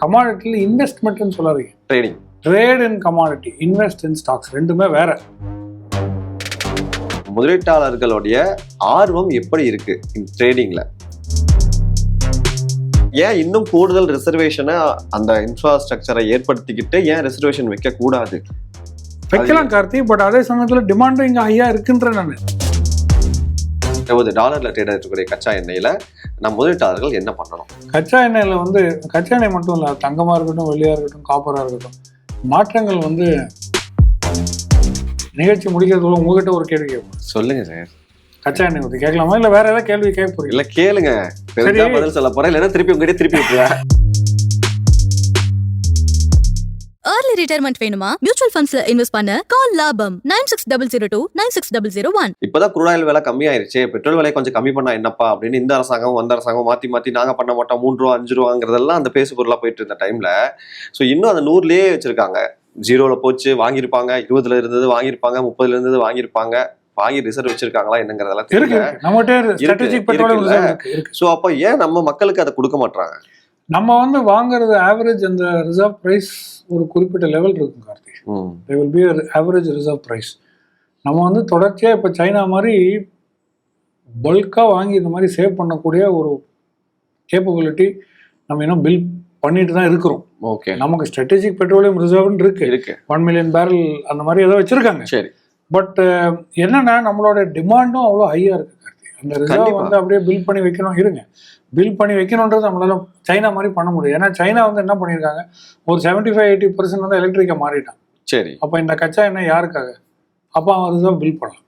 கமாடிட்டியில் இன்வெஸ்ட்மெண்ட்னு சொல்லாதீங்க. Trading trade in commodity invest in stocks ரெண்டுமே வேற. முதலீட்டாளர்களுடைய ஆர்வம் எப்படி இருக்கு ட்ரேடிங்ல ஏன் இன்னும் கூடுதல் ரிசர்வேஷனை அந்த இன்ஃப்ராஸ்ட்ரக்சரை ஏற்படுத்திக்கிட்டு ஏன் ரிசர்வேஷன் வைக்க கூடாது? வைக்கலாம் கார்த்தி பட் அதே சமயத்தில் டிமாண்டும் இங்கே ஹையாக இருக்குன்ற நான். இருபது டாலர்ல ட்ரேட் இருக்கக்கூடிய கச்சா எண்ணெயில நம்ம முதலீட்டாளர்கள் என்ன பண்ணணும்? கச்சா எண்ணெயில் வந்து கச்சா எண்ணெய் மட்டும் இல்லை தங்கமாக இருக்கட்டும் வெள்ளியாக இருக்கட்டும் காப்பராக இருக்கட்டும் மாற்றங்கள் வந்து நிகழ்ச்சி முடிக்கிறதுக்குள்ள உங்ககிட்ட ஒரு கேள்வி கேட்போம். சொல்லுங்க சார். கச்சா எண்ணெய் பற்றி கேட்கலாமா? இல்லை வேற ஏதாவது கேள்வி கேட்க போறீங்க இல்ல கேளுங்க. பதில் சொல்ல போறேன் இல்லைன்னா திருப்பி உங்ககிட்ட திருப்பி விட்டுருவேன். ஏர்லி ரிட்டையர்மெண்ட் வேணுமா? மியூச்சுவல் ஃபண்ட்ஸ்ல இன்வெஸ்ட் பண்ண கால் லாபம். Nine six double zero two nine six double zero one இப்பதான் குரூடாயில் விலை கம்மியாயிருச்சு. பெட்ரோல் விலை கொஞ்சம் கம்மி பண்ணா என்னப்பா அப்படின்னு இந்த அரசாங்கம் அந்த அரசாங்கம் மாத்தி மாத்தி நாங்க பண்ண மாட்டோம். மூன்று ரூபா அஞ்சு ரூபாங்கிறதெல்லாம் அந்த பேசு பொருளா போயிட்டு இருந்த டைம்ல ஸோ இன்னும் அந்த நூறுலயே வச்சிருக்காங்க. ஜீரோல போச்சு வாங்கியிருப்பாங்க. இருபதுல இருந்தது வாங்கியிருப்பாங்க. முப்பதுல இருந்தது வாங்கியிருப்பாங்க. வாங்கி ரிசர்வ் வச்சிருக்காங்களா என்னங்கிறதெல்லாம் தெரியல. ஸோ அப்ப ஏன் நம்ம மக்களுக்கு அதை கொடுக்க மாட்டாங்க நம்ம வந்து வாங்குறது ஆவரேஜ் அந்த ரிசர்வ் பிரைஸ் ஒரு குறிப்பிட்ட லெவல் இருக்கும் கார்த்தி ம். They will be average reserve price நம்ம வந்து தொடர்ச்சியாக இப்போ சைனா மாதிரி பல்காக வாங்கி இந்த மாதிரி சேவ் பண்ணக்கூடிய ஒரு கேப்பபிலிட்டி நம்ம இன்னும் பில் பண்ணிட்டு தான் இருக்கிறோம். ஓகே நமக்கு ஸ்ட்ராட்டஜிக் பெட்ரோலியம் ரிசர்வ்னு இருக்கு. இருக்கு. ஒன் மில்லியன் பேரல் அந்த மாதிரி ஏதோ வச்சிருக்காங்க. சரி. பட் என்னன்னா நம்மளோட டிமாண்டும் அவ்வளோ ஹையாக இருக்கு. அந்த ரிசர்வ். வந்து அப்படியே பில் பண்ணி வைக்கணும். இருங்க. பில் பண்ணி வைக்கணுன்றது நம்மளால சைனா மாதிரி பண்ண முடியும் ஏன்னா சைனா வந்து என்ன பண்ணியிருக்காங்க? ஒரு செவன்டி ஃபைவ் எயிட்டி பர்சன்ட் வந்து எலக்ட்ரிக்கை மாறிட்டான். சரி. அப்போ இந்த கச்சா எண்ணெய் யாருக்காக? அப்போ அவன் ரிசர்வ் பில் பண்ணலாம்.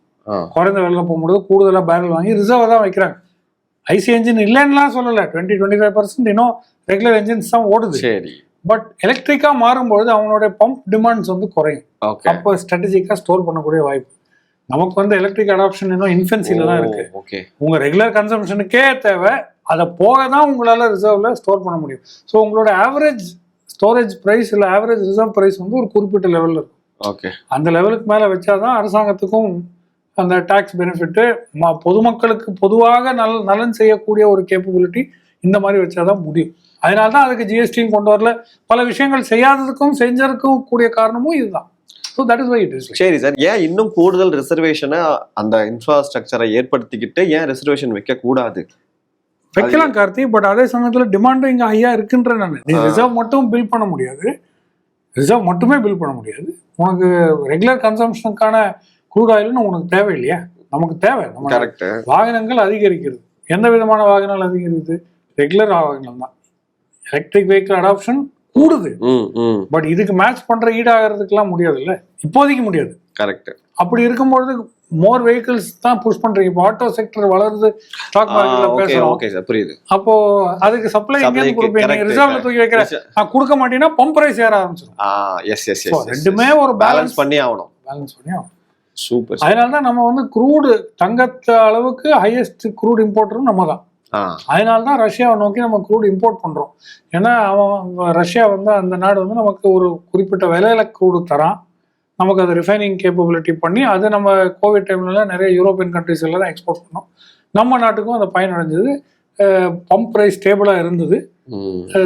குறைந்த விலையில் போகும்போது கூடுதலாக பேரல் வாங்கி ரிசர்வை தான் வைக்கிறாங்க. ஐசி என்ஜின் இல்லைன்னுலாம் சொல்லலை. டுவெண்ட்டி டுவெண்ட்டி ஃபைவ் பர்சன்ட் இன்னும் ரெகுலர் என்ஜின்ஸ் தான் ஓடுது. சரி. பட் எலக்ட்ரிக்காக மாறும்பொழுது அவனோட பம்ப் டிமாண்ட்ஸ் வந்து குறையும். அப்போ ஸ்ட்ராட்டஜிக்காக ஸ்டோர் பண்ணக்கூடிய வாய்ப்பு. நமக்கு வந்து எலக்ட்ரிக் அடாப்ஷன் இன்னும் இன்ஃபென்சில தான் இருக்கு. ஓகே உங்க ரெகுலர் கன்சம்ஷனுக்கே தேவை. அதை போக தான் உங்களால ரிசர்வ்ல ஸ்டோர் பண்ண முடியும். ஸோ உங்களோட ஆவரேஜ் ஸ்டோரேஜ் ப்ரைஸ் இல்லை ஆவரேஜ் ரிசர்வ் ப்ரைஸ் வந்து ஒரு குறிப்பிட்ட லெவலில் இருக்கும். ஓகே அந்த லெவலுக்கு மேலே வச்சாதான் அரசாங்கத்துக்கும் அந்த டாக்ஸ் பெனிஃபிட்டு பொதுமக்களுக்கு பொதுவாக நல் நலன் செய்யக்கூடிய ஒரு கேப்பபிலிட்டி இந்த மாதிரி வச்சாதான் முடியும். அதனால தான் அதுக்கு ஜிஎஸ்டின்னு கொண்டு வரல. பல விஷயங்கள் செய்யாததுக்கும் செஞ்சதுக்கும் கூடிய காரணமும் இதுதான். So that is why it is சரி சார் ஏன் இன்னும் கூடுதல் ரிசர்வேஷனை அந்த இன்ஃப்ராஸ்ட்ரக்சரை ஏற்படுத்திக்கிட்டு ஏன் ரிசர்வேஷன் வைக்க கூடாது வைக்கலாம் கார்த்தி பட் அதே சமயத்தில் டிமாண்டும் இங்கே ஹையாக இருக்குன்ற நான். நீ. ரிசர்வ் மட்டும் பில் பண்ண முடியாது. ரிசர்வ் மட்டுமே பில் பண்ண முடியாது. உனக்கு ரெகுலர் கன்சம்ஷனுக்கான க்ரூட் ஆயில்னு உனக்கு தேவை இல்லையா நமக்கு தேவை. நம்ம வாகனங்கள் அதிகரிக்கிறது. எந்த விதமான வாகனங்கள் அதிகரிக்குது ரெகுலர் வாகனம் தான் எலக்ட்ரிக் வெஹிக்கிள் அடாப்ஷன் கூடுது. பட் இதுக்கு மேட்ச் பண்ற ஈடாகிறதுக்கெல்லாம் முடியாதுல்ல? இப்போதைக்கு முடியாது. கரெக்ட் அப்படி இருக்கும்பொழுது மோர் வெஹிக்கிள்ஸ் தான் புஷ் பண்றீங்க. இப்போ ஆட்டோ செக்டர் வளருது. ஸ்டாக் மார்க்கெட்ல பேசுறோம். ஓகே சார் புரியுது. அப்போ அதுக்கு சப்ளை எங்கேருந்து க்கு கொடுப்பீங்க? ரிசர்வ்ல. தூக்கி வைக்கிற நான் கொடுக்க மாட்டேன்னா பம்ப் பிரைஸ் ஏற ஆரம்பிச்சிடும் ஆ எஸ் எஸ் எஸ் ரெண்டுமே ஒரு பேலன்ஸ் பண்ணி ஆகணும். பேலன்ஸ் பண்ணி ஆகணும். சூப்பர் அதனால தான் நம்ம வந்து க்ரூடு தங்கத்து அளவுக்கு ஹையஸ்ட் க்ரூட் இம்போர்ட்டரும் நம்ம தான் அதனால தான் ரஷ்யாவை நோக்கி நம்ம க்ரூட் இம்போர்ட் பண்றோம். ஏன்னா அவன் ரஷ்யா வந்து அந்த நாடு வந்து நமக்கு ஒரு குறிப்பிட்ட விலையில க்ரூடு தரான். நமக்கு அது ரிஃபைனிங் கேப்பபிலிட்டி பண்ணி அது நம்ம கோவிட் டைம்லலாம் நிறைய யூரோப்பியன் கண்ட்ரிஸ் எல்லாம் தான் எக்ஸ்போர்ட் பண்ணோம். நம்ம நாட்டுக்கும் அந்த பயன் அடைஞ்சது பம்ப் ப்ரைஸ் ஸ்டேபிளாக இருந்தது.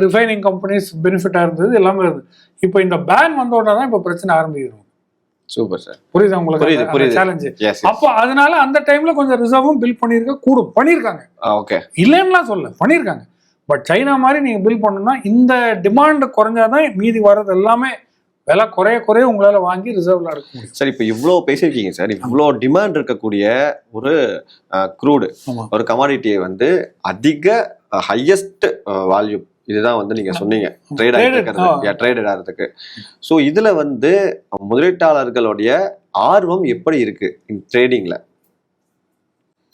ரிஃபைனிங் கம்பெனிஸ் பெனிஃபிட்டாக இருந்தது எல்லாமே இருந்தது. இப்போ இந்த பேன் வந்த உடனே தான் இப்போ பிரச்சனை ஆரம்பிக்கிறோம் சூப்பர் சார் புரியுதா உங்களுக்கு புரியுது, புரியுது. சேலஞ்சு அப்போ அதனால அந்த டைம்ல கொஞ்சம் ரிசர்வும் பில் பண்ணியிருக்க கூடும். பண்ணியிருக்காங்க. ஓகே இல்லைன்னுலாம் சொல்ல பண்ணியிருக்காங்க. பட் சைனா மாதிரி நீங்க பில் பண்ணணும்னா இந்த டிமாண்ட் குறைஞ்சாதான் மீதி வர்றது எல்லாமே விலை குறைய குறைய உங்களால வாங்கி ரிசர்வ்ல எடுக்க முடியும். சார் இப்போ இவ்வளோ பேசியிருக்கீங்க சார் இவ்வளோ டிமாண்ட் இருக்கக்கூடிய ஒரு க்ரூடு. ஒரு கமாடிட்டியை வந்து அதிக ஹையஸ்ட் வால்யூம் இதுதான் வந்து நீங்க சொன்னீங்க. ட்ரேட் ஆகிட்டு ட்ரேடட் ஆகிறதுக்கு. ஸோ இதுல வந்து முதலீட்டாளர்களுடைய ஆர்வம் எப்படி இருக்கு ட்ரேடிங்ல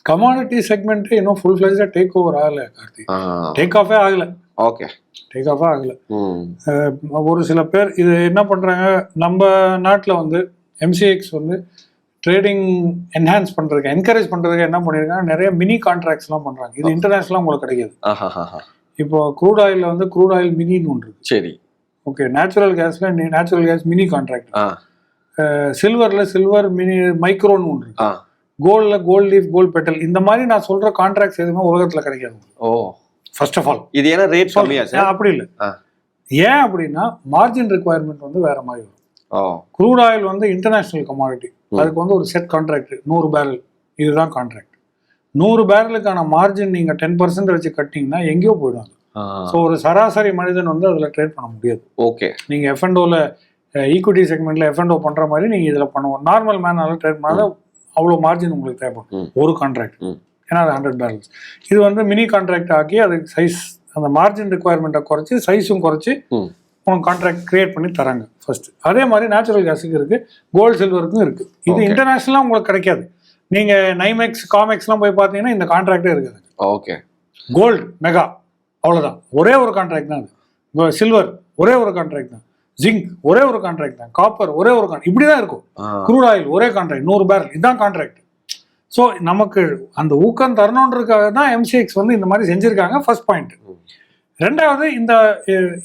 கமாடிட்டி செக்மெண்ட் இன்னும் ஃபுல் ஃபிளஜா டேக் ஓவர் ஆகல கார்த்தி. டேக் ஆஃபே ஆகல. ஓகே டேக் ஆஃபே ஆகல. ஒரு சில பேர் இது என்ன பண்றாங்க நம்ம நாட்டில் வந்து எம்சிஎக்ஸ் வந்து ட்ரேடிங் என்ஹான்ஸ் பண்றதுக்கு என்கரேஜ் பண்றதுக்கு என்ன பண்ணிருக்காங்க நிறைய மினி கான்ட்ராக்ட்ஸ்லாம் பண்றாங்க. இது இன்டர்நேஷனலாக உங்களுக்கு கிடைக்காது. ஆஹா இப்போ க்ரூட் ஆயில்ல வந்து க்ரூட் ஆயில் மினின்னு ஒன்று சரி. ஓகே நேச்சுரல் கேஸ்ல நேச்சுரல் கேஸ் மினி கான்ட்ராக்ட் சில்வர்ல சில்வர் மினி மைக்ரோன்னு ஒன்று கோல்ட்ல கோல்ட் லீஃப் கோல்ட் பெட்டல் இந்த மாதிரி நான் சொல்ற கான்ட்ராக்ட்ஸ் எதுவுமே உலகத்துல கிடைக்காது. ஓ. ஃபர்ஸ்ட் ஆஃப் ஆல் இது ஏன்னா ரேட் கம்மியா சார்? அப்படி இல்லை. ஏன் அப்படின்னா மார்ஜின் ரெக்குவயர்மெண்ட் வந்து வேற மாதிரி வரும். க்ரூட் ஆயில் வந்து இன்டர்நேஷனல் கமாடிட்டி அதுக்கு வந்து ஒரு செட் கான்ட்ராக்ட் நூறு பேரல் இதுதான் கான்ட்ராக்ட் நூறு பேரலுக்கான மார்ஜின் நீங்கள் டென் பர்சன்ட் வச்சு கட்டிங்கன்னா எங்கேயோ போயிடும் ஸோ ஒரு சராசரி மனிதன் வந்து அதில் ட்ரேட் பண்ண முடியாது. ஓகே. நீங்கள் எஃப்என்டோவில் ஈக்விட்டி செக்மெண்ட்ல எஃப்என்டோ பண்ணுற மாதிரி நீங்கள் இதில் பண்ணுவோம். நார்மல் மேனால ட்ரேட் பண்ணாத அவ்வளோ மார்ஜின் உங்களுக்கு தேவைப்படும். ஒரு கான்ட்ராக்ட். ஏன்னா அது ஹண்ட்ரட் பேரல்ஸ் இது வந்து மினி கான்ட்ராக்ட் ஆக்கி அதுக்கு சைஸ் அந்த மார்ஜின் ரெக்குவயர்மெண்ட்டை குறைச்சி சைஸும் குறைச்சி. உனக்கு கான்ட்ராக்ட் கிரியேட் பண்ணி தராங்க ஃபர்ஸ்ட் அதே மாதிரி நேச்சுரல் கேஸுக்கு இருக்கு கோல்டு சில்வருக்கும் இருக்கு. இது. இன்டர்நேஷனலாக உங்களுக்கு கிடைக்காது. நீங்க நைமெக்ஸ் காமெக்ஸ்லாம் போய் பார்த்தீங்கன்னா இந்த கான்ட்ராக்டே இருக்காது. ஓகே. கோல்டு மெகா அவ்வளவுதான். ஒரே ஒரு கான்ட்ராக்ட் தான் அது. சில்வர் ஒரே ஒரு கான்ட்ராக்ட் தான். ஜிங்க் ஒரே ஒரு கான்ட்ராக்ட் தான். காப்பர் ஒரே ஒரு கான்ட்ராக்ட் இப்படி தான் இருக்கும் க்ரூட் ஆயில் ஒரே கான்ட்ராக்ட் நூறு பேரல் இதுதான் கான்ட்ராக்ட் ஸோ நமக்கு அந்த ஊக்கம் தரணுன்றதுக்காக தான் எம்சிஎக்ஸ் வந்து இந்த மாதிரி செஞ்சிருக்காங்க ஃபர்ஸ்ட் பாயிண்ட். ரெண்டாவது இந்த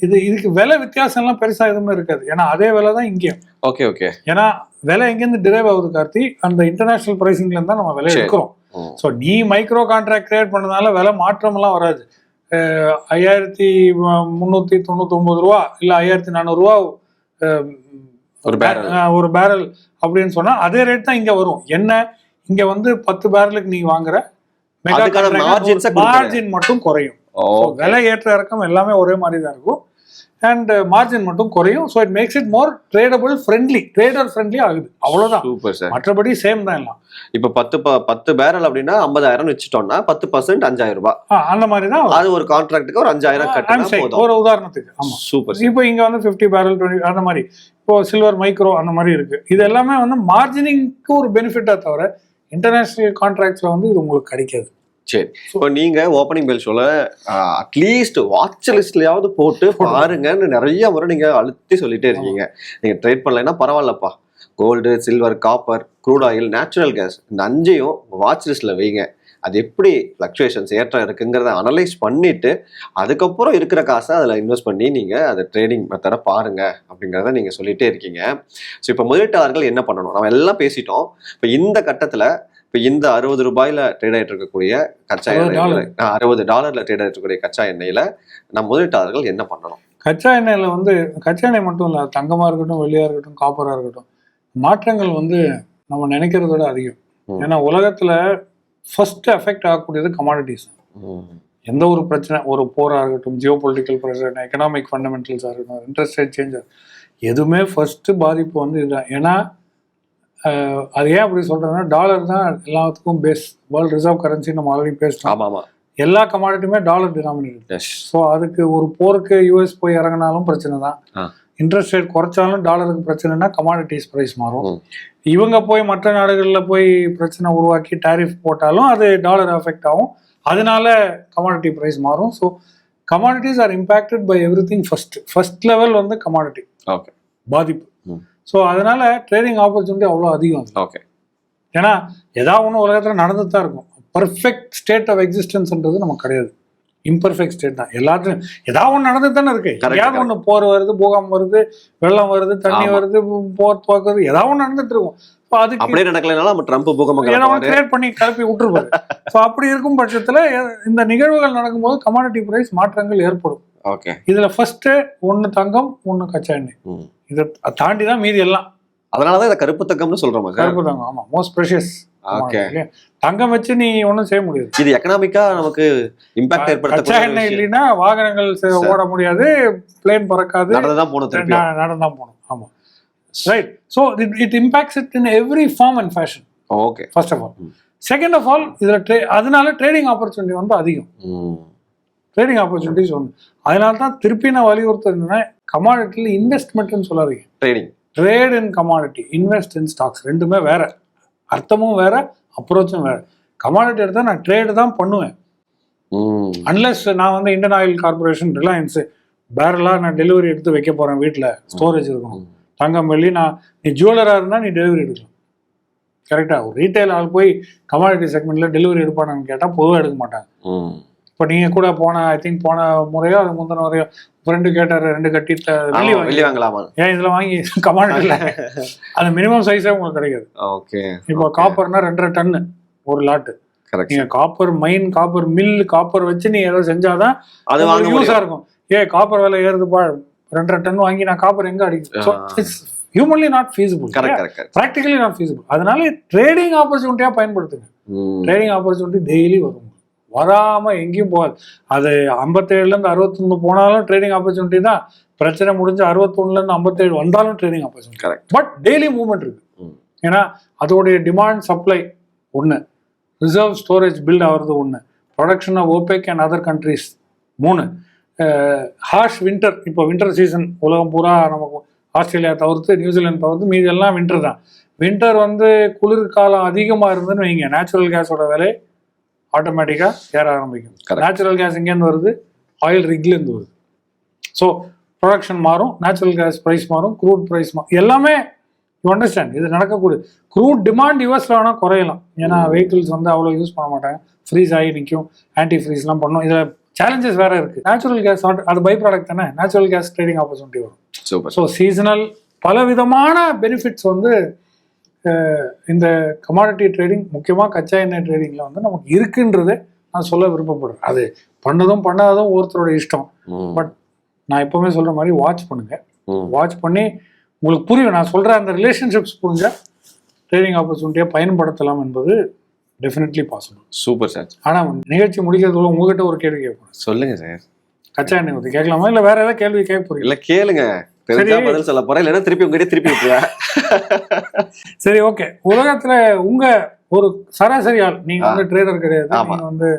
இது இதுக்கு விலை வித்தியாசம்லாம் பெருசாக எதுவுமே இருக்காது. ஏன்னா அதே விலை தான் இங்கேயும். Okay okay. ஏன்னா விலை எங்கேருந்து டிரைவ் ஆகுது கார்த்தி. அந்த இன்டர்நேஷனல் ப்ரைசிங்ல தான் நம்ம விலை. எடுக்கிறோம். ஸோ நீ மைக்ரோ கான்ட்ராக்ட் கிரியேட் பண்ணதுனால விலை மாற்றம்லாம் வராது. அஹ், ஐயாயிரத்தி முந்நூற்றி தொண்ணூத்தொம்பது ரூபா இல்லை ஐயாயிரத்தி நானூறுரூவா ஒரு barrel. ஒரு பேரல் அப்படின்னு சொன்னா அதே ரேட் தான் இங்க வரும். என்ன? இங்க வந்து பத்து பேரலுக்கு நீங்க வாங்குற. கொடுக்குற. மார்ஜின் மட்டும் குறையும். விலை ஏற்ற இறக்கம் எல்லாமே ஒரே மாதிரி தான் இருக்கும். அண்ட் மார்ஜின் மட்டும் குறையும். So it makes it more tradable friendly trader friendly ஆகுது. அவ்வளவுதான். சூப்பர் சார் மற்றபடி சேம் தான் எல்லாம். இப்ப பத்து பத்து பேரல் அப்படின்னா ஐம்பதாயிரம் வச்சுட்டோம்னா பத்து பர்சன்ட் அஞ்சாயிரம் ரூபாய். அந்த மாதிரி தான் அது ஒரு கான்ட்ராக்டுக்கு ஒரு அஞ்சாயிரம் போதும். ஒரு உதாரணத்துக்கு. ஆமா. சூப்பர் இப்போ இங்க வந்து ஃபிஃப்டி பேரல் டுவெண்ட்டி அந்த மாதிரி. இப்போ சில்வர் மைக்ரோ அந்த மாதிரி இருக்கு. இது எல்லாமே வந்து மார்ஜினிங்க்கு ஒரு பெனிஃபிட்டா தவிர இன்டர்நேஷனல் கான்ட்ராக்ட்ஸ்ல வந்து இது உங்களுக்கு கிடைக்காது. சரி. இப்போ நீங்க ஓப்பனிங் பெல் ஷோல அட்லீஸ்ட் வாட்ச் லிஸ்ட்லயாவது போட்டு பாருங்கன்னு நிறைய முறை நீங்க அழுத்தி சொல்லிட்டே இருக்கீங்க. நீங்க ட்ரேட் பண்ணலைன்னா பரவாயில்லப்பா. Gold silver copper crude oil natural gas இந்த அஞ்சையும் வாட்ச் லிஸ்ட்ல வைங்க. அது எப்படி ஃப்ளக்சுவேஷன்ஸ் ஏற்றம் இருக்குங்கிறத அனலைஸ் பண்ணிட்டு அதுக்கப்புறம் இருக்கிற காசை அதில் இன்வெஸ்ட் பண்ணி நீங்கள் அதை ட்ரேடிங் மெத்தடை பாருங்க அப்படிங்கிறத நீங்கள் சொல்லிட்டே இருக்கீங்க. ஸோ இப்போ முதலீட்டாளர்கள் என்ன பண்ணணும்? நம்ம எல்லாம் பேசிட்டோம். இப்போ இந்த கட்டத்தில் இப்போ இந்த அறுபது ரூபாயில ட்ரேட் ஆயிட்டு இருக்கக்கூடிய கச்சா 60 எண்ணெய் அறுபது டாலர்ல ட்ரேட் ஆயிட்டு இருக்கக்கூடிய கச்சா எண்ணெயில நம்ம முதலீட்டாளர்கள் என்ன பண்ணணும்? கச்சா எண்ணெயில வந்து கச்சா எண்ணெய் மட்டும் இல்லை தங்கமா இருக்கட்டும் வெள்ளியா இருக்கட்டும் காப்பரா இருக்கட்டும் மாற்றங்கள் வந்து நம்ம நினைக்கிறத விட அதிகம். ஏன்னா உலகத்துல ஃபர்ஸ்ட் எஃபெக்ட் ஆகக்கூடியது கமாடிட்டிஸ் எந்த ஒரு பிரச்சனை ஒரு போரா இருக்கட்டும் ஜியோ பொலிட்டிக்கல் பிரச்சனை எக்கனாமிக் ஃபண்டமெண்டல்ஸாக இருக்கட்டும் இன்ட்ரெஸ்ட் ரேட் சேஞ்ச் எதுவுமே ஃபர்ஸ்ட் பாதிப்பு வந்து இதுதான். ஏன்னா அது ஏன் அப்படி சொல்றேன்னா டாலர் தான் எல்லாத்துக்கும் பேஸ் வேர்ல்ட் ரிசர்வ் கரன்சி நம்ம ஆல்ரெடி பேசிட்டோம் ஆமா ஆமா. எல்லா கமாடிட்டியுமே டாலர் டினாமினேட்டட் ஸோ அதுக்கு ஒரு போருக்கு யூஎஸ் போய் இறங்கினாலும் பிரச்சனை தான். இன்ட்ரெஸ்ட் ரேட் குறைச்சாலும் டாலருக்கு பிரச்சனைனா கமாடிட்டிஸ் ப்ரைஸ் மாறும். இவங்க போய் மற்ற நாடுகளில் போய் பிரச்சனை உருவாக்கி டாரிஃப் போட்டாலும் அது டாலர் அஃபெக்ட் ஆகும். அதனால கமாடிட்டி ப்ரைஸ் மாறும். So commodities are impacted by everything first first level வந்து கமாடிட்டி ஓகே பாதிப்பு. ஸோ அதனால ட்ரேடிங் ஆப்பர்ச்சுனிட்டி அவ்வளோ அதிகம். ஓகே ஏன்னா ஏதாவது ஒன்று உலகத்தில் நடந்துட்டு தான் இருக்கும் பர்ஃபெக்ட் ஸ்டேட் ஆஃப் எக்ஸிஸ்டன்ஸ்ன்றது நமக்கு கிடையாது இம்பர்ஃபெக்ட் ஸ்டேட் தான் எல்லாத்துலையும் ஏதாவது ஒன்று நடந்துட்டு தானே இருக்கு ஏதாவது. ஒன்று போர் வருது பூகம் வருது வெள்ளம் வருது தண்ணி. வருது போர் துவக்குது ஏதாவது ஒன்று நடந்துட்டு இருக்கும் அதுக்கு அப்படியே நடக்கலைனாலும் நம்ம ட்ரம்ப் கிளப்புவாரு. கிரியேட் பண்ணி கிளப்பி விட்டுருப்பாரு ஸோ அப்படி இருக்கும் பட்சத்தில் இந்த நிகழ்வுகள் நடக்கும்போது கமாடிட்டி பிரைஸ் மாற்றங்கள் ஏற்படும் ஓகே. இதுல ஃபர்ஸ்ட் ஒன்று தங்கம் ஒன்று கச்சா எண்ணெய். இதை தாண்டி தான் மீதி எல்லாம். அதனாலதான் இதை கருப்பு தங்கம்னு சொல்றோமா கருப்பு தங்கம் ஆமா. Most precious okay. தங்கம் வச்சு நீ ஒன்றும் செய்ய முடியாது. இது எக்கனாமிக்கா நமக்கு இம்பாக்ட் கச்சா ஏற்படுத்தக்கூடிய எண்ணெய். இல்லைன்னா வாகனங்கள். ஓட முடியாது பிளேன் பறக்காது. நடந்துதான் போகணும் நடந்துதான் போகணும் ஆமா. Right so it it impacts it in every form and fashion okay. First of all. Second of all இதில் ட்ரே அதனால ட்ரேடிங் ஆப்பர்ச்சுனிட்டி வந்து அதிகம். ட்ரேடிங் ஆப்பர்ச்சுனிட்டிஸ் ஒன்று அதனால தான் திருப்பி நான் வலியுறுத்துறதுன்னா கமாடிட்டியில் இன்வெஸ்ட்மெண்ட்னு சொல்லாதீங்க. Trading trade in commodity invest in stocks ரெண்டுமே வேற. அர்த்தமும் வேற அப்ரோச்சும் வேற. கமாடிட்டி எடுத்தால் நான் ட்ரேடு தான் பண்ணுவேன். அன்லெஸ் நான் வந்து இந்தியன் ஆயில் கார்பரேஷன் ரிலையன்ஸ் பேரலாக நான் டெலிவரி எடுத்து வைக்க போகிறேன் வீட்டில் ஸ்டோரேஜ் இருக்கணும். ம். தங்கம் வெள்ளி நான் நீ ஜுவல்லராக இருந்தால் நீ டெலிவரி எடுக்கலாம். கரெக்டாக ஒரு ரீட்டைல் ஆள் போய் கமாடிட்டி செக்மெண்ட்டில் டெலிவரி எடுப்பானான்னு கேட்டால் பொதுவாக எடுக்க மாட்டாங்க. இப்போ நீங்கள் கூட போன ஐ திங்க் போன முறையோ அது முந்தின முறையோ ஃப்ரெண்டு கேட்டார் ரெண்டு கட்டி வெளிய வாங்கலாமா? ஏன் இதில் வாங்கி கமாடிட்டியில் அது மினிமம் சைஸே உங்களுக்கு கிடைக்காது. ஓகே இப்போ காப்பர்னா ரெண்டரை டன்னு ஒரு லாட்டு கரெக்ட் நீங்க copper mine copper mill copper வச்சு நீ ஏதோ செஞ்சாதான் அது வாங்க யூஸா முடியும். இருக்கும். ஏ காப்பர் விலை ஏறுதுப்பா ரெண்டரை டன் வாங்கி நான் காப்பர் எங்க. It's humanly not feasible correct correct practically not feasible அதனால ட்ரேடிங் ஆப்பர்ச்சுனிட்டியாக பயன்படுத்துங்க. ட்ரேடிங் ஆப்பர்ச்சுனிட்டி டெய்லி வரும். வராம எங்கேயும் போகாது. அது ஐம்பத்தேழுலேருந்து அறுபத்தொன்று போனாலும் ட்ரேடிங் ஆப்பர்ச்சுனிட்டி தான். பிரச்சனை முடிஞ்சு அறுபத்தொன்னுலேருந்து ஐம்பத்தேழு வந்தாலும் trading opportunity correct but daily movement இருக்கு. ம். ஏன்னா அதோடைய டிமாண்ட் சப்ளை ஒன்று ரிசர்வ் ஸ்டோரேஜ் பில்ட் ஆகிறது ஒன்று production of OPEC and other countries மூணு. ஹார்ஷ் வின்டர் இப்போ வின்டர் சீசன் உலகம் பூரா நமக்கு ஆஸ்திரேலியா தவிர்த்து நியூசிலாந்து தவிர்த்து மீதி எல்லாம் வின்டர் தான். வின்டர் வந்து குளிர் காலம் அதிகமாக இருந்துன்னு வைங்க நேச்சுரல் கேஸோட விலை ஆட்டோமேட்டிக்காக ஏற ஆரம்பிக்கும். நேச்சுரல் கேஸ் எங்கேருந்து வருது? ஆயில் ரிக்லேருந்து வருது. ஸோ ப்ரொடக்ஷன் மாறும் நேச்சுரல் கேஸ் ப்ரைஸ் மாறும் க்ரூட் ப்ரைஸ் மாறும் எல்லாமே யூ அண்டர்ஸ்டாண்ட் இது நடக்கக்கூடிய க்ரூட் டிமாண்ட் யூஎஸ்ல வேணால் குறையலாம். ஏன்னா வெஹிக்கிள்ஸ் வந்து அவ்வளோ யூஸ் பண்ண மாட்டாங்க. ஃப்ரீஸ் ஆகி நிற்கும் ஆன்டி ஃப்ரீஸ்லாம் பண்ணும். இதில் சேலஞ்சஸ் வேற இருக்கு. நேச்சுரல் கேஸ் அது பை ப்ராடக்ட் தானே? நேச்சுரல் கேஸ் ட்ரேடிங் ஆப்பர்ச்சுனிட்டி வரும். சூப்பர் ஸோ சீசனல் பலவிதமான பெனிஃபிட்ஸ் வந்து இந்த கமாடிட்டி ட்ரேடிங் முக்கியமாக கச்சா எண்ணெய் ட்ரேடிங்கில் வந்து நமக்கு இருக்குன்றதை நான் சொல்ல விருப்பப்படுறேன். அது பண்ணதும் பண்ணாததும் ஒருத்தரோட இஷ்டம். பட் நான் எப்பவுமே சொல்ற மாதிரி வாட்ச் பண்ணுங்க. வாட்ச் பண்ணி உங்களுக்கு புரியும். நான் சொல்ற அந்த ரிலேஷன்ஷிப்ஸ் புரிஞ்சா ட்ரேடிங் ஆப்பர்ச்சுனிட்டியை பயன்படுத்தலாம் என்பது டெஃபினெட்லி பாசிபிள் சூப்பர் சார் ஆனால் நிகழ்ச்சி முடிக்கிறதுக்குள்ள உங்ககிட்ட ஒரு கேள்வி கேட்பேன் சொல்லுங்க சார் கச்சா எண்ணெய் பற்றி கேட்கலாமா? இல்லை வேற ஏதாவது கேள்வி கேட்க போறீங்க இல்ல கேளுங்க. தெரிஞ்சா. பதில் சொல்ல போறேன் இல்லைன்னா திருப்பி உங்ககிட்ட திருப்பி விட்டுருவேன். சரி ஓகே உலகத்துல உங்க ஒரு சராசரி ஆள் நீங்க வந்து ட்ரேடர் கிடையாது. நீங்க வந்து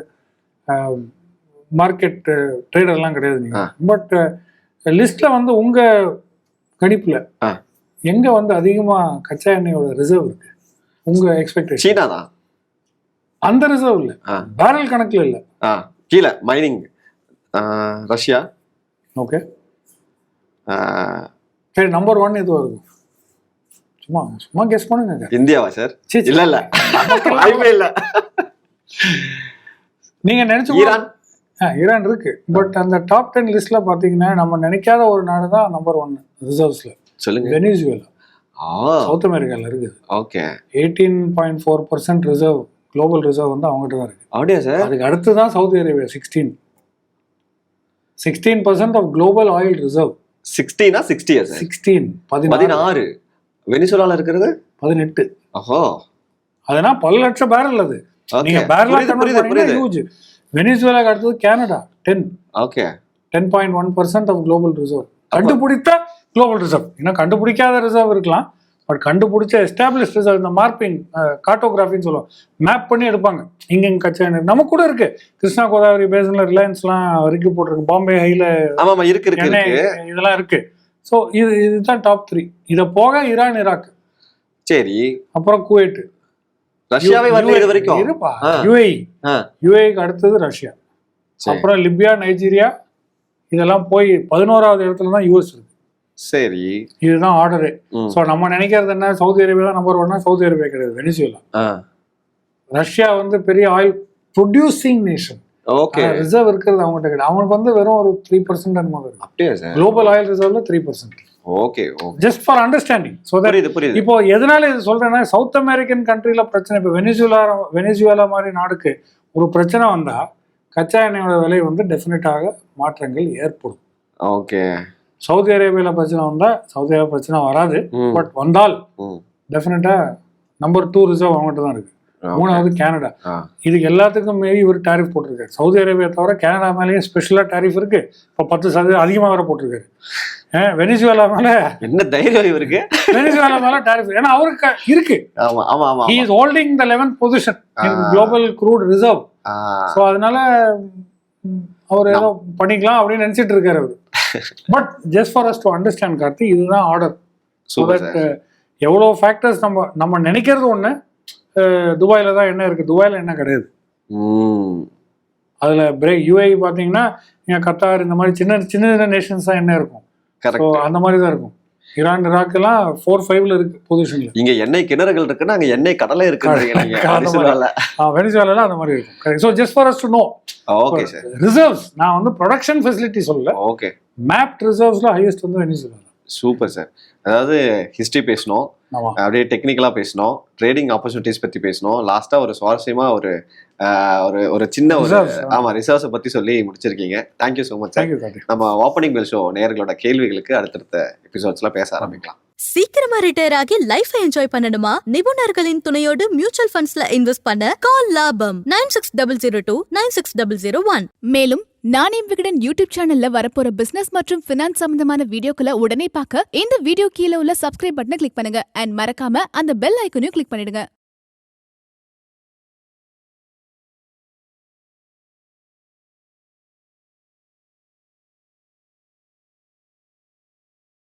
மார்க்கெட் ட்ரேடர்லாம் கிடையாது நீங்க. பட் லிஸ்ட்ல வந்து உங்க கணிப்புல. எங்க வந்து அதிகமா கச்சா எண்ணெயோட ரிசர்வ் இருக்கு? உங்க எக்ஸ்பெக்டேஷன் சீனா தான். அந்த ரிசர்வ் இல்ல. பேரல் கணக்குல இல்ல. கீழே மைனிங் ரஷ்யா. ஓகே சரி நம்பர் ஒன் எதுவா இருக்கும் சும்மா சும்மா கெஸ் பண்ணுங்க. இந்தியாவா சார். இல்ல இல்ல. வாய்ப்பே இல்ல. நீங்க நினைச்சு ஈரான்? ஈரான் இருக்கு. பட் அந்த டாப் டென் லிஸ்ட்ல பாத்தீங்கன்னா நம்ம நினைக்காத ஒரு நாடு தான் நம்பர் ஒன் ரிசர்வ்ஸ்ல சொல்லுங்க. வெனிசுவேலா சவுத் அமெரிக்கால இருக்குது. Okay eighteen point four percent reserve global reserve வந்து அவங்ககிட்ட தான் இருக்கு. அப்படியா சார் அதுக்கு அடுத்து தான் Saudi Arabia sixteen sixteen percent of global oil reserve சிக்ஸ்டீனா சிக்ஸ்டியா சார் சிக்ஸ்டீன் பதினாறு. வெனிசுலால இருக்கிறது? பதினெட்டு. ஓஹோ அதனா பல லட்சம் பேரல் அது. நீங்க பேரலா வெனிசுவேலாக்கு அடுத்தது Canada ten okay ten point one percent of global reserve கண்டுபிடித்த குளோபல் ரிசர்வ் இன்னும் கண்டுபிடிக்காத ரிசர்வ் இருக்கலாம். பட் கண்டுபிடிச்ச எஸ்டாப்ளிஷ் ரிசர்வ் இந்த மார்பிங் கார்டோகிராஃபின்னு சொல்லுவோம். மேப் பண்ணி எடுப்பாங்க. இங்க இங்க கச்சா நமக்கு கூட இருக்கு. கிருஷ்ணா கோதாவரி பேசன்ல ரிலையன்ஸ்லாம் வரைக்கும் போட்டிருக்கு. பாம்பே ஹைல இருக்கு இதெல்லாம் இருக்கு. ஸோ இது இதுதான் டாப் த்ரீ இதை போக ஈரான் ஈராக் சரி. அப்புறம் குவைட் ரஷ்யாவே வரல இது வரைக்கும். இருப்பா. யுஏஇ ஆ. யுஏஇக்கு அடுத்தது ரஷ்யா. அப்புறம் லிபியா நைஜீரியா. இதெல்லாம் போய் பதினோராவது இடத்துல தான் யூஎஸ் இருக்கு. சரி. இதுதான் ஆர்டரு. ஸோ நம்ம நினைக்கிறது என்ன? சவுதி அரேபியா நம்பர் ஒன்னா சவுதி அரேபியா கிடையாது. வெனிசுவேலா. ஆ. ரஷ்யா வந்து பெரிய oil producing nation okay. Reserve இருக்கிறது அவங்ககிட்ட கிடையாது. அவங்களுக்கு வந்து வெறும் ஒரு த்ரீ பர்சன்ட் என்னமோ இருக்கு அப்படியா global oil ரிசர்வ்ல three percent okay okay. Just for understanding so புரியுது புரியுது. இப்போ எதனால இது சொல்றேன்னா சவுத் அமெரிக்கன் கண்ட்ரில பிரச்சனை. இப்போ வெனிசுலா வெனிசுவேலா மாதிரி நாடுக்கு ஒரு பிரச்சனை வந்தா கச்சா எண்ணெயோட விலை வந்து டெஃபினட்டாக மாற்றங்கள் ஏற்படும். ஓகே. சவுதி அரேபியால பிரச்சனை வந்தா சவுதி அரேபியா பிரச்சனை வராது. பட் வந்தால் ம். டெஃபினட்டா நம்பர் டூ ரிசர்வ் அவங்ககிட்ட தான் இருக்கு. மூணாவது கனடா. இதுக்கு எல்லாத்துக்கும் மீறி இவர் டாரிஃப் போட்டிருக்காரு. சவுதி அரேபியா தவிர கனடா மேலேயும் ஸ்பெஷலா டாரிஃப் இருக்கு. இப்போ பத்து சதவீதம் அதிகமாக வேற போட்டிருக்காரு. வெனிசுவேலா மேல என்ன தைரியம் இவருக்கு? வெனிசுவேலா மேல டாரிஃப் ஏன்னா அவருக்கு இருக்கு. ஆமா ஆமா ஆமா he is holding the eleventh position in. Global crude reserve so அதனால அவர் ஏதோ பண்ணிக்கலாம் அப்படின்னு நினைச்சிட்டு இருக்காரு அவர். But just for us to understand Karthi இதுதான் ஆர்டர் ஸோ தட் எவ்வளோ ஃபேக்டர்ஸ் நம்ம நம்ம நினைக்கிறது ஒன்று துபாயில் தான் என்ன இருக்குது துபாயில் என்ன கிடையாது. அதில் பிரேக் யூஏ பார்த்தீங்கன்னா நீங்கள் கத்தார் இந்த மாதிரி சின்ன சின்ன சின்ன நேஷன்ஸ் தான் என்ன இருக்கும். ஸோ அந்த மாதிரி தான் இருக்கும். ஈரான் ஈராக்கெல்லாம் ஃபோர் ஃபைவ்ல இருக்கு பொசிஷனில் இங்க எண்ணெய் கிணறுகள் இருக்குன்னா அங்க எண்ணெய் கடலே. வெனிசுலால. வெனிசுவேலால அந்த மாதிரி இருக்கும். Correct so just for us to know okay sir reserves நான் வந்து ப்ரொடக்ஷன் ஃபெசிலிட்டி சொல்லல. ஓகே மேப் ரிசர்வ்ஸ்ல ஹையஸ்ட் வந்து வெனிசுவேலா. சூப்பர் சார் அதாவது ஹிஸ்டரி பேசணும். அப்படியே டெக்னிக்கலா பேசினோம். ட்ரேடிங் ஆப்பர்ச்சுனிட்டிஸ் பத்தி பேசினோம். லாஸ்டா ஒரு சுவாரஸ்யமா ஒரு ஆஹ், ஒரு ஒரு சின்ன ஒரு Reserves, ஆ. ஆமா ரிசர்வ்ஸை பத்தி சொல்லி முடிச்சிருக்கீங்க. தேங்க்யூ ஸோ மச் நம்ம ஓப்பனிங் பெல் ஷோ நேயர்களோட கேள்விகளுக்கு அடுத்தடுத்த எபிசோட்ஸ்ல பேச ஆரம்பிக்கலாம். சீக்கிரமா ரிட்டையர் ஆகி லைஃப் என்ஜாய் பண்ணணுமா? நிபுணர்களின் துணையோடு மியூச்சுவல் ஃபண்ட்ஸ்ல இன்வெஸ்ட் பண்ண கால் லாபம். Nine six double zero two nine six double zero one மேலும் நானே விகடன் யூடியூப் சேனல்ல வரப்போற பிசினஸ் மற்றும் பினான்ஸ் சம்பந்தமான வீடியோக்களை உடனே பார்க்க இந்த வீடியோ கீழே உள்ள சப்ஸ்கிரைப் பட்டனை கிளிக் பண்ணுங்க. அண்ட் மறக்காம அந்த பெல் ஐக்கனையும் கிளிக் பண்ணிடுங்க.